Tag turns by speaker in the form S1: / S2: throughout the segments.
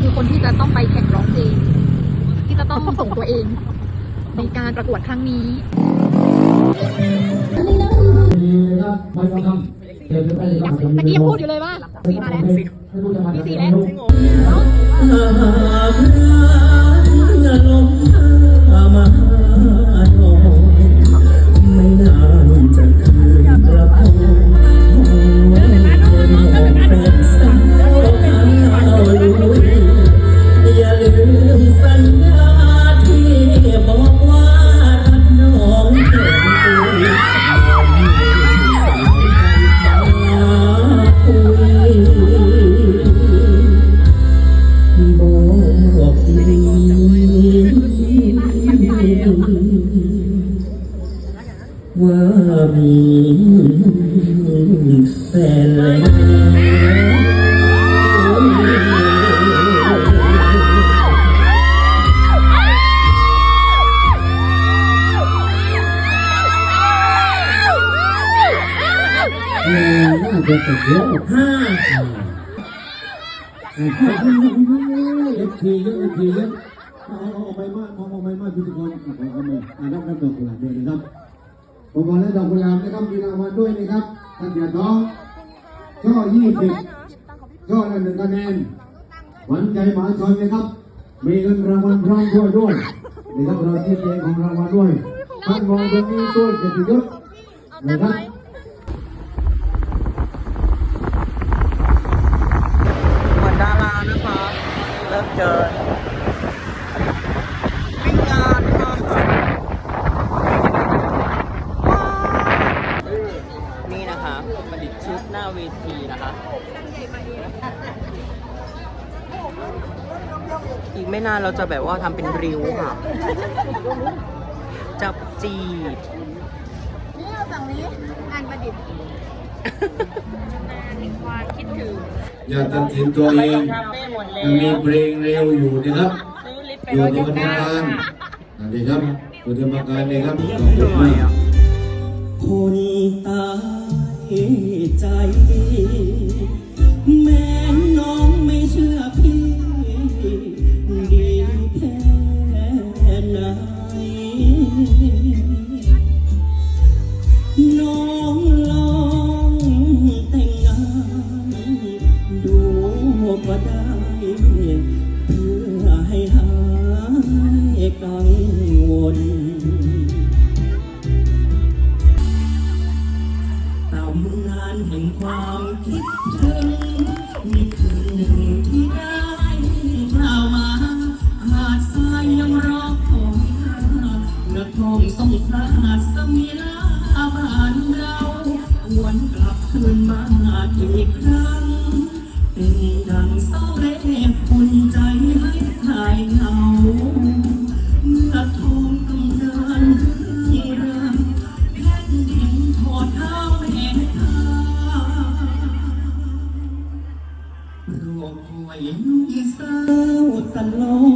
S1: คือคนที่จะต้องไปแข่งร้องเพลงที่จะต้องส่งตัวเอง ในการประกวดครั้งนี้
S2: ดีนะครับไม่ต้องทำเดินไปเลยครับ
S1: ตะกี้ยังพูดอยู่เลยว่าสีมาแล้ว
S2: ไม่รู้จะมา
S1: มี
S2: จาก
S1: สี
S2: ไหน
S1: แล้ว
S3: แฟนแล้ว
S2: น่าจะตกเยอะ
S3: ห้า
S2: เอฟทีเยอะเอฟทีเยอะเอาเอาไปมากเอาเอาไปมากพิธีกรเอาไปเอาไปอ่ารับรับดอกกุหลาบด้วยนะครับผมบอกแล้วดอกกุหลาบนะครับมีรางวัลด้วยนะครับ ท่านอย่าท้องช่อยี่สิบช่อละหนึ่งคะแนนหวันใจมาชนนะครับ มีเงินรางวัลพร้อมด้วยด้วยนะครับเราที่เพลงของรางวัลด้วยท่านมองตรงนี้ด้วยเกียรติยศนะครับ
S3: เหมือนดารานะคะเริ่มเจอวิ่งงานค่ะนี่นะคะประดิษฐ์ชุดหน้าเวทีนะคะ อีกไม่นานเราจะแบบว่าทำเป็นริ้วค่ะ จับจีบ
S1: นี่เราสั่งนี้งานประดิษฐ์ความคิดถึง
S2: อย่าตัดสินตัวเองยังมีเพลงเร็วอยู่นะครับ อยู่ในบรรณาการนี่ครับอยู่ในบรรณาการนี่ครับขอบคุณมาก
S3: คนตายใจแม้น้องไม่ นื้องส่งพาดสมิลาบ้านเราหวนกลับคืนมาอีกครั้ง เป็นดังเสาเร่อุ่นใจให้คลายเหงาเมื่อทองกำเนิดที่เริ่มแผ่นดินทอดเท้าแห่งทางรอคอยนุ่งสาวตลอด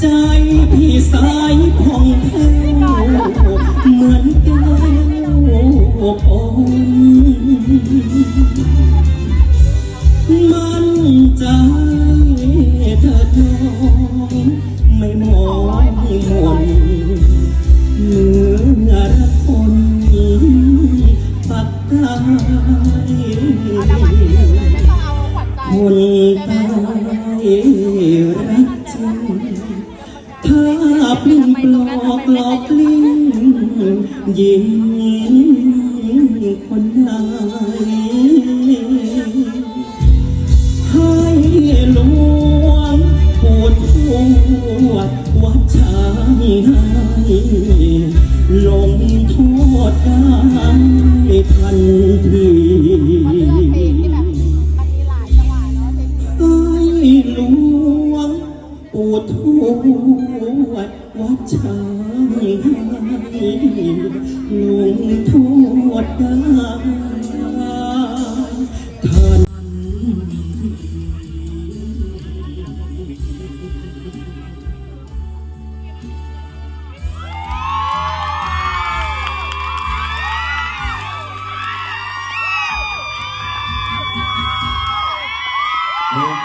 S3: ใจพี่สา อกหลอกลิ้นยิงคนไหนให้ลวงปวดหัววัดชางให้ลงโทษได้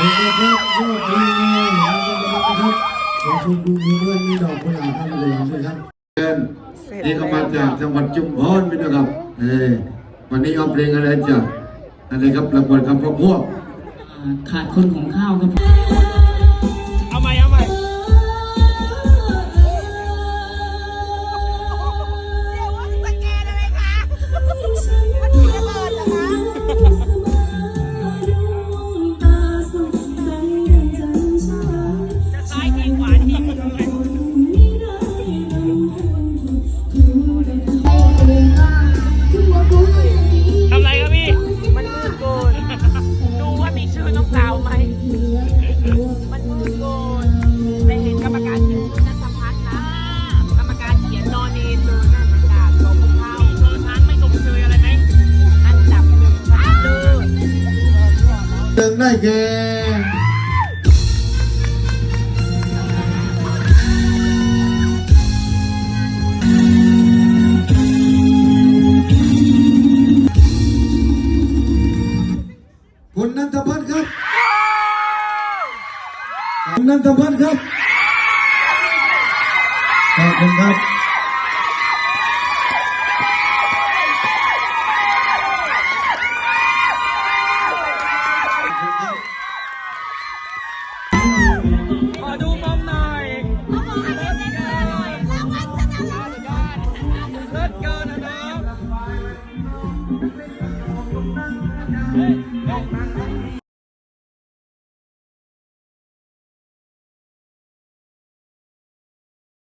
S4: ครับ
S3: ยดดีนะครับครับขอชมดูมีเพื่อนมีดอกกุหลาบทมาบกุหลา
S2: บด้วยครับเพื่อนนี่เขามาจากจังหวัดจุมพรพี่นะครับเออวันนี้เอาเพลงอะไรจากอะไรครับประกวดครับพวกพวก
S3: ขาดคนของข้าวครับ
S2: ನನಗೆ Ananda Barga. Thank you,